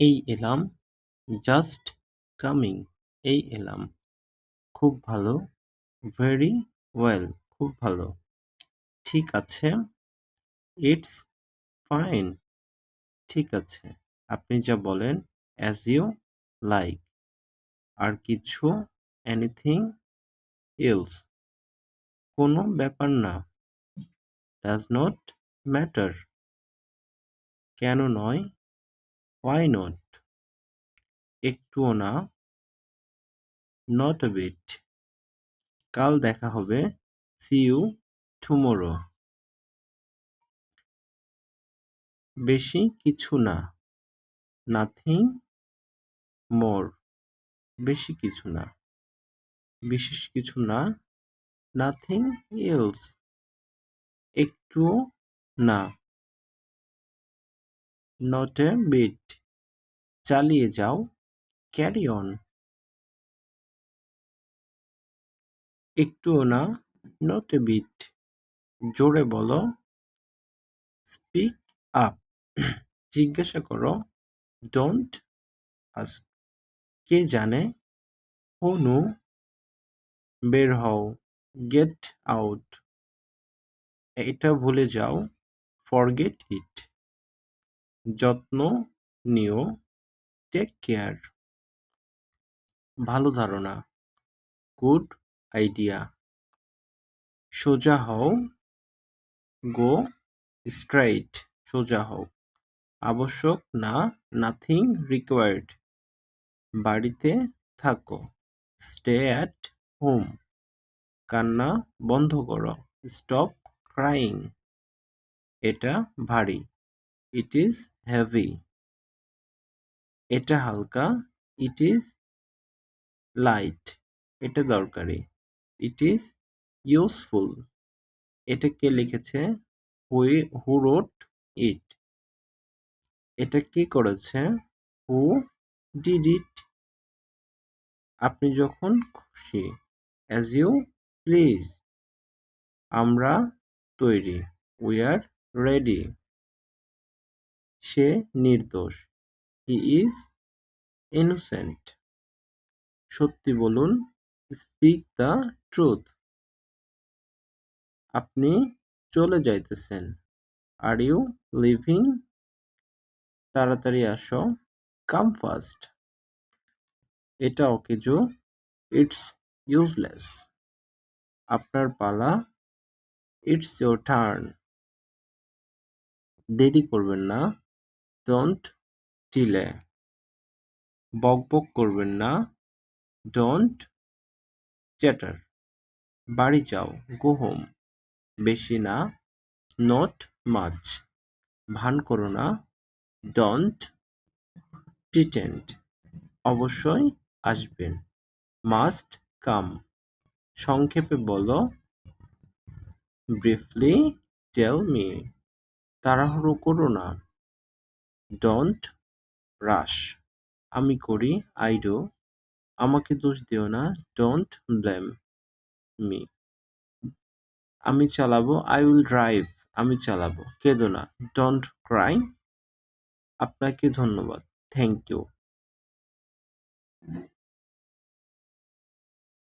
এই এলাম just coming এই এলাম। খুব ভালো ভেরি ওয়েল খুব ভালো। ঠিক আছে ইটস ফাইন ঠিক আছে। আপনি যা বলেন অ্যাজ ইউ লাইক আর কিছু এনিথিং এলস কোনো ব্যাপার না। ডাজ নট ম্যাটার কেন নয়? হোয়াই নট একটুও না। নট a বিট কাল দেখা হবে। সি ইউ টুমোরো বেশি কিছু না। নাথিং মোর বেশি কিছু না। বিশেষ কিছু না। নাথিং এলস একটুও না। নট এ বিট চালিয়ে যাও। ক্যারি অন একটুও না নট এ বিট জোরে বলো। স্পিক আপ জিজ্ঞাসা করো। ডোন্ট আস্ক কে জানে? হু নো বের হও। গেট আউট এটা ভুলে যাও। ফরগেট ইট যত্ন নিও টেক কেয়ার ভালো ধারণা গুড আইডিয়া সোজা হও গো স্ট্রাইট সোজা হও। আবশ্যক না নাথিং রিকোয়ার্ড বাড়িতে থাকো স্টে অ্যাট হোম কান্না বন্ধ করো স্টপ ক্রাইং এটা ভারী। ইট ইজ হেভি এটা হালকা ইট ইজ লাইট এটা দরকারি। ইট ইজ ইউজফুল এটা কে লিখেছে হুই হু রোট ইট এটা কে করেছে? হু ডিড ইট আপনি যখন খুশি অ্যাজ ইউ প্লিজ আমরা তৈরি। উই আর রেডি সে নির্দোষ। হি ইজ ইনোসেন্ট সত্যি বলুন স্পিক দ্য ট্রুথ আপনি চলে যাইতেছেন। আর ইউ লিভিং তাড়াতাড়ি আসো। কাম ফাস্ট এটা অকেজো ইটস ইউজলেস আপনার পালা ইটস ইয়োর টার্ন দেরি করবেন না। ডোন্ট ডিলে বকবক করবেন না। ডোন্ট চ্যাটার বাড়ি যাও গো হোম বেশি না নট মাচ ভান করো না ডোন্ট প্রিটেন্ড অবশ্যই আসবেন। মাস্ট কাম সংক্ষেপে বলো ব্রিফলি টেল মি তাড়াহুড়ো করো না। ডন্ট রাশ আমি করি আই ডো আমাকে দোষ দিও না ডোন্ট ব্লেম মি আমি চালাবো আই উইল ড্রাইভ আমি চালাবো, কেঁদো না ডোন্ট ক্রাই আপনাকে ধন্যবাদ থ্যাংক ইউ